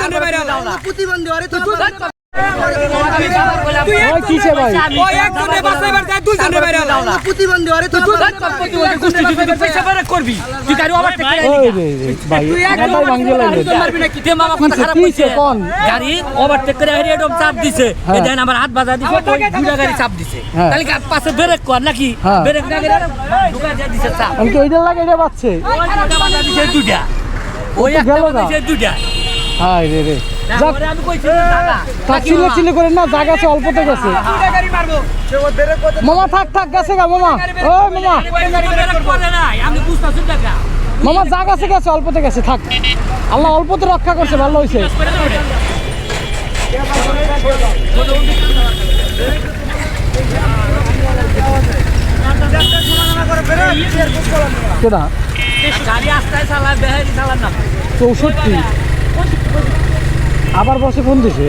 বাইরে প্রতিবন্ধী আরে তো প্রতিবন্ধী আরে তুই তে মামা কথা খারাপ গাড়ি ওভারটেক করে একদম চাপ দিছে। দেন আমার হাত বাজা দিছে দুটা গাড়ি চাপ দিছে। হ্যাঁ। তাহলে কি পাশে ব্রেক কর নাকি? হ্যাঁ। ব্রেক না করে ঢুকা দিয়ে দিছে চাপ। আমি তো এইটার লাগে এটা পাচ্ছে ওই দুটা বাজা দিছে দুটা ওই একটা বাজা দিছে দুটা হাই রে রে। যাক। তারপরে আমি কইছি দাদা থাক চিলে চিলে করেন না জায়গা আছে অল্পতে গেছে। দুইটা গাড়ি মারবো। মামা থাক থাক গেছে গা মামা। ও মামা। মামা জায়গা আছে গেছে অল্পতে গেছে থাক। আল্লাহ অল্পতে রক্ষা করছে ভালো হয়েছে চৌষট্টি। আবার বসে কোন দেশে